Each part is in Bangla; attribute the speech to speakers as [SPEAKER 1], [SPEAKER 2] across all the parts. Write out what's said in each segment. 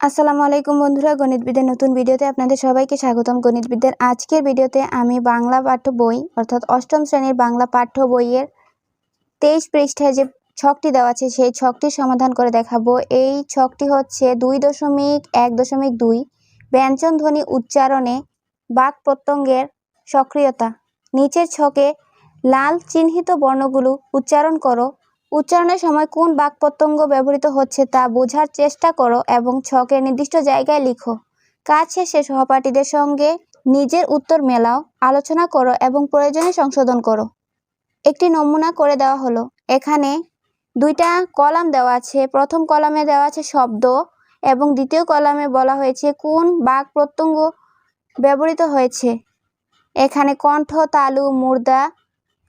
[SPEAKER 1] আসসালামু আলাইকুম বন্ধুরা, গণিতবিদের নতুন ভিডিওতে আপনাদের সবাইকে স্বাগতম। গণিতবিদের আজকের ভিডিওতে আমি বাংলা পাঠ্য বই, অর্থাৎ অষ্টম শ্রেণির বাংলা পাঠ্য বইয়ের তেইশ পৃষ্ঠায় যে ছকটি দেওয়া আছে, সেই ছকটির সমাধান করে দেখাবো। এই ছকটি হচ্ছে দুই দশমিক এক দশমিক দুই ব্যঞ্জন ধ্বনি উচ্চারণে বাক প্রত্যঙ্গের সক্রিয়তা। নিচের ছকে লাল চিহ্নিত বর্ণগুলো উচ্চারণ করো। উচ্চারণের সময় কোন বাক প্রত্যঙ্গ ব্যবহৃত হচ্ছে তা বোঝার চেষ্টা করো এবং ছকের নির্দিষ্ট জায়গায় লিখো। কাজ শেষে সহপাঠীদের সঙ্গে নিজের উত্তর মেলাও, আলোচনা করো এবং প্রয়োজনে সংশোধন করো। একটি নমুনা করে দেওয়া হলো। এখানে দুইটা কলাম দেওয়া আছে। প্রথম কলামে দেওয়া আছে শব্দ এবং দ্বিতীয় কলামে বলা হয়েছে কোন বাক প্রত্যঙ্গ ব্যবহৃত হয়েছে। এখানে কণ্ঠ, তালু, মুর্দা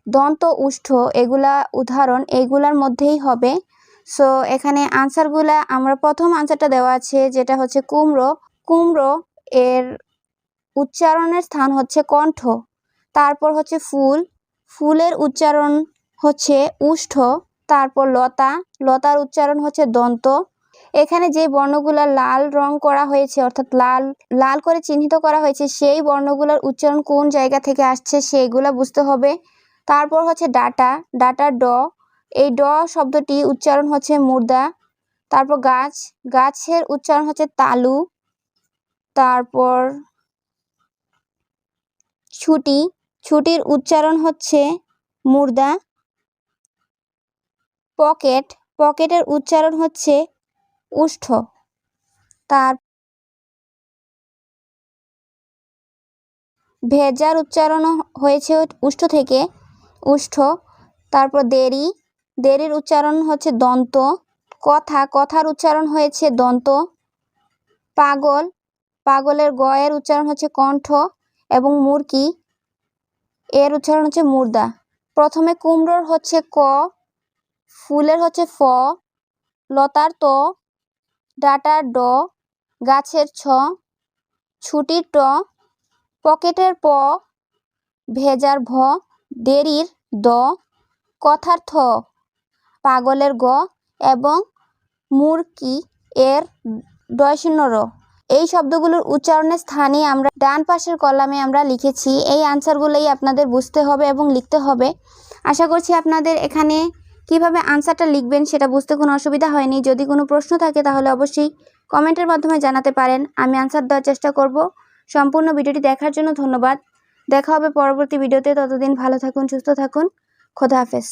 [SPEAKER 1] দন্ত, উষ্ঠ, এগুলা উদাহরণ এইগুলার মধ্যেই হবে। সো এখানে আনসারগুলা, আমরা প্রথম আনসারটা দেওয়া আছে, যেটা হচ্ছে কুমড়ো। কুমড়ো এর উচ্চারণের স্থান হচ্ছে কণ্ঠ, তারপর হচ্ছে ফুল। ফুলের উচ্চারণ হচ্ছে উষ্ঠ, তারপর লতা। লতার উচ্চারণ হচ্ছে দন্ত। এখানে যে বর্ণগুলা লাল রং করা হয়েছে, অর্থাৎ লাল লাল করে চিহ্নিত করা হয়েছে, সেই বর্ণগুলোর উচ্চারণ কোন জায়গা থেকে আসছে, সেইগুলা বুঝতে হবে। তারপর হচ্ছে ডাটা ডাটা ড। এই ড শব্দটি উচ্চারণ হচ্ছে মুর্দা। তারপর গাছ, গাছের উচ্চারণ হচ্ছে তালু। তারপর ছুটি, ছুটির উচ্চারণ হচ্ছে মুর্দা। পকেট, পকেটের উচ্চারণ হচ্ছে উষ্ঠ। তার ভেজার উচ্চারণ হয়েছে উষ্ঠ থেকে উষ্ঠ, তারপর দেরি। দেরির উচ্চারণ হচ্ছে দন্ত। কথা, কথার উচ্চারণ হয়েছে দন্ত। পাগল, পাগলের গয়ের উচ্চারণ হচ্ছে কণ্ঠ এবং মুরকি। এর উচ্চারণ হচ্ছে মুর্দা। প্রথমে কুমড়োর হচ্ছে ক, ফুলের হচ্ছে ফ, লতার ত, ডাটার ড, গাছের ছ, ছুটির ট, পকেটের প, ভেজার ভ দেরির দ কথার্থ। পাগলের গ এবং মুরকি এর ডয়শূন্য র এই শব্দগুলোর উচ্চারণের স্থানে আমরা ডান পাশের কলামে আমরা লিখেছি, এই আনসারগুলোই আপনাদের বুঝতে হবে এবং লিখতে হবে। আশা করছি আপনাদের এখানে কীভাবে আনসারটা লিখবেন সেটা বুঝতে কোনো অসুবিধা হয়নি। যদি কোনো প্রশ্ন থাকে তাহলে অবশ্যই কমেন্টের মাধ্যমে জানাতে পারেন। আমি আনসার দেওয়ার চেষ্টা করব। সম্পূর্ণ ভিডিওটি দেখার জন্য ধন্যবাদ। দেখা হবে পরবর্তী ভিডিওতে। ততদিন ভালো থাকুন সুস্থ থাকুন। খোদা হাফেজ।